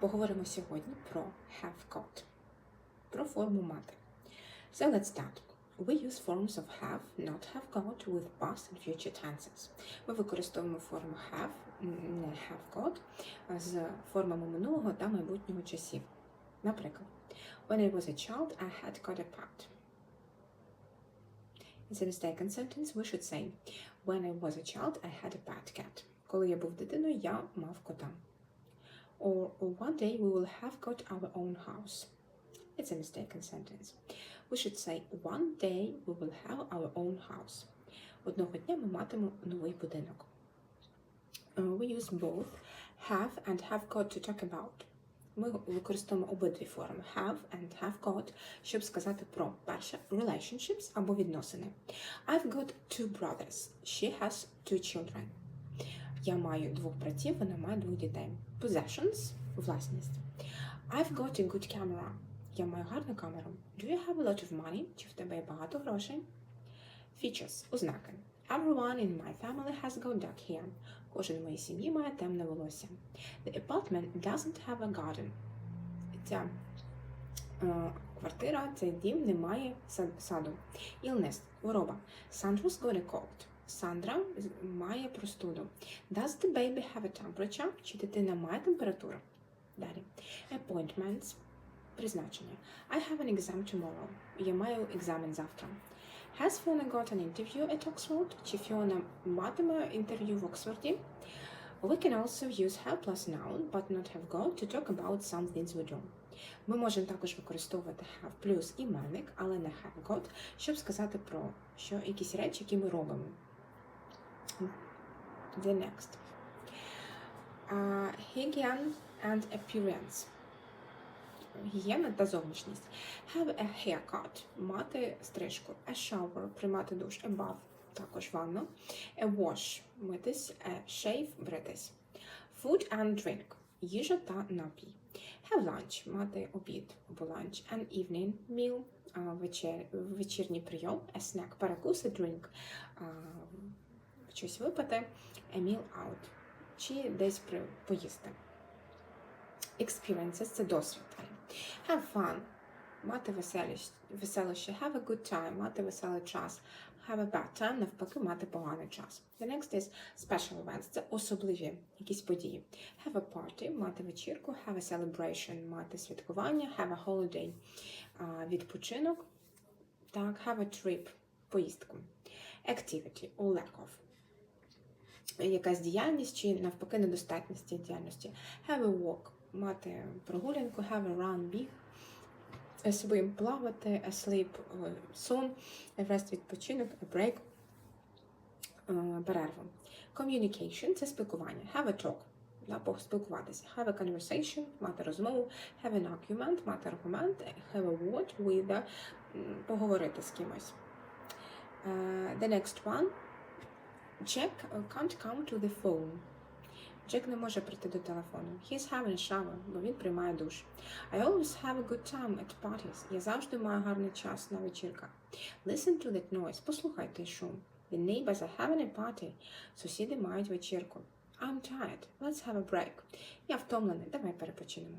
Поговоримо сьогодні про have got, про форму мати. So let's start. We use forms of have, not have got with past and future tenses. Ми використовуємо форму have, не have got, з формами минулого та майбутнього часів. Наприклад, When I was a child, I had got a pet. It's a mistaken sentence. We should say When I was a child, I had a pet cat. Коли я був дитиною, я мав кота. Or one day we will have got our own house. It's a mistaken sentence. We should say one day we will have our own house. Одного дня ми матимемо новий будинок. Uh, we use both have and have got to talk about. Ми використовуємо обидві форми have and have got, щоб сказати про перше relationships або відносини. I've got two brothers. She has two children. Я маю двох братів, вона має двох дітей. Possessions – власність. I've got a good camera. Я маю гарну камеру. Do you have a lot of money? Чи в тебе є багато грошей? Features – ознаки. Everyone in my family has got dark hair. Кожен в моїй сім'ї має темне волосся. The apartment doesn't have a garden. Ця е, квартира, цей дім не має сад- саду. Illness – хвороба. Sandra's got a cold. Сандра має простуду. Does the baby have a temperature? Чи дитина має температуру? Далі. Appointments – призначення. I have an exam tomorrow. Я маю екзамен завтра. Has Fiona got an interview at Oxford? Чи Фіона матиме інтерв'ю в Оксфорді? We can also use have plus noun, but not have got to talk about some things we do. Ми можемо також використовувати have плюс іменник, але не have got, щоб сказати про що якісь речі, які ми робимо. The next. Uh, hygiene and appearance. Гігієна та зовнішність. Have a haircut – мати стрижку. A shower – приймати душ. A bath – також ванну. A wash – митись. A shave – бритись. Food and drink – їжа та напій. Have lunch – мати обід або lunch. An evening meal – а, вечер, вечірній прийом. A snack – перекус. A drink – щось випити. A meal out – чи десь поїсти. Experiences – це досвід. Have fun – мати веселище. Have a good time – мати веселий час. Have a bad time – навпаки, мати поганий час. The next is special events – це особливі якісь події. Have a party – мати вечірку. Have a celebration – мати святкування. Have a holiday – відпочинок. Так, have a trip – поїздку. Activity – or lack of якась діяльність чи навпаки недостатність цієї діяльності. Have a walk – мати прогулянку, have a run – біг, swim – плавати, a sleep – е, сон, a rest – відпочинок, a break е, – перерву. Communication – це спілкування. Have a talk – да, поспілкуватися. Have a conversation – мати розмову. Have an argument – мати аргумент. Have a word with – поговорити з кимось. Е, The next one – Jack uh, can't come to the phone. Джек не може прийти до телефону. He's having a shower, бо він приймає душ. I always have a good time at parties. Я завжди маю гарний час на вечірках. Listen to that noise. Послухай шум. The neighbors are having a party. Сусіди мають вечірку. I'm tired. Let's have a break. Я втомлений. Давай перепочинемо.